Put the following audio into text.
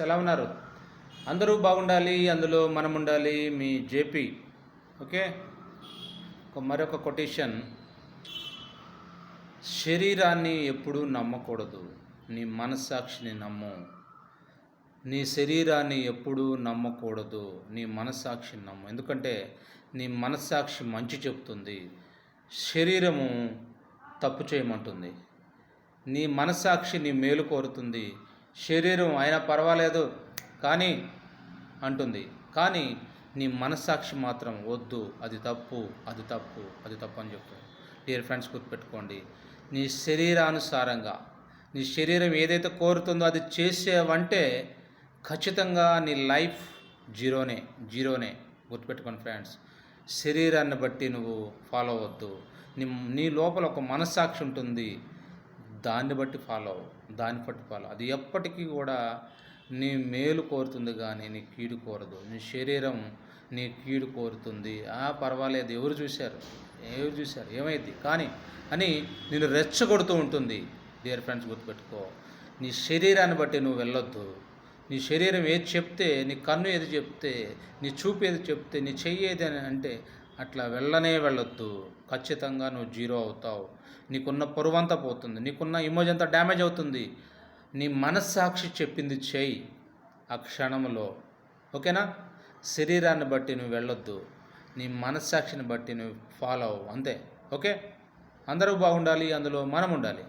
ఎలా ఉన్నారు? అందరూ బాగుండాలి అందులో మనం ఉండాలి మీ జేపీ. ఓకే? మరొక కొటేషన్. శరీరాన్ని ఎప్పుడూ నమ్మకూడదు. నీ మనస్సాక్షిని నమ్ము. నీ శరీరాన్ని ఎప్పుడూ నమ్మకూడదు. నీ మనస్సాక్షిని నమ్ము. ఎందుకంటే నీ మనస్సాక్షి మంచి చెప్తుంది. శరీరము తప్పు చేయమంటుంది. నీ మనస్సాక్షి నీ మేలు కోరుతుంది. శరీరం అయినా పర్వాలేదు కానీ అంటుంది కానీ నీ మనస్సాక్షి మాత్రం వద్దు అది తప్పు అది తప్పు అది తప్పు అని చెప్తుంది డియర్ ఫ్రెండ్స్ గుర్తుపెట్టుకోండి నీ శరీరానుసారంగా నీ శరీరం ఏదైతే కోరుతుందో అది చేసేవంటే ఖచ్చితంగా నీ లైఫ్ జీరోనే జీరోనే. గుర్తుపెట్టుకోండి ఫ్రెండ్స్ శరీరాన్ని బట్టి నువ్వు ఫాలో అవ్వద్దు. నీ నీ లోపల ఒక మనస్సాక్షి ఉంటుంది దాన్ని బట్టి ఫాలో అవ్వు దాన్ని బట్టి ఫాలో అది ఎప్పటికీ కూడా నీ మేలు కోరుతుంది కానీ నీ కీడు కోరదు. నీ శరీరం నీ కీడు కోరుతుంది. ఆ పర్వాలేదు ఎవరు చూశారు? ఎవరు చూశారు? ఏమైంది? కానీ అని నేను రెచ్చగొడుతూ ఉంటుంది. డియర్ ఫ్రెండ్స్ గుర్తుపెట్టుకో నీ శరీరాన్ని బట్టి నువ్వు వెళ్ళొద్దు. నీ శరీరం ఏది చెప్తే నీ కన్ను ఏది చెప్తే నీ చూపు ఏది చెప్తే నీ చెయ్యి ఏది అని అంటే అట్లా వెళ్ళనే వెళ్ళొద్దు. ఖచ్చితంగా నువ్వు జీరో అవుతావు. నీకున్న పొరువంతా పోతుంది. నీకున్న ఇమోజ్ అంతా డ్యామేజ్ అవుతుంది. నీ మనస్సాక్షి చెప్పింది చేయి ఆ క్షణంలో. ఓకేనా? శరీరాన్ని బట్టి నువ్వు వెళ్ళొద్దు. నీ మనస్సాక్షిని బట్టి నువ్వు ఫాలో అవ్వు. అంతే. ఓకే? అందరూ బాగుండాలి. అందులో మనం ఉండాలి.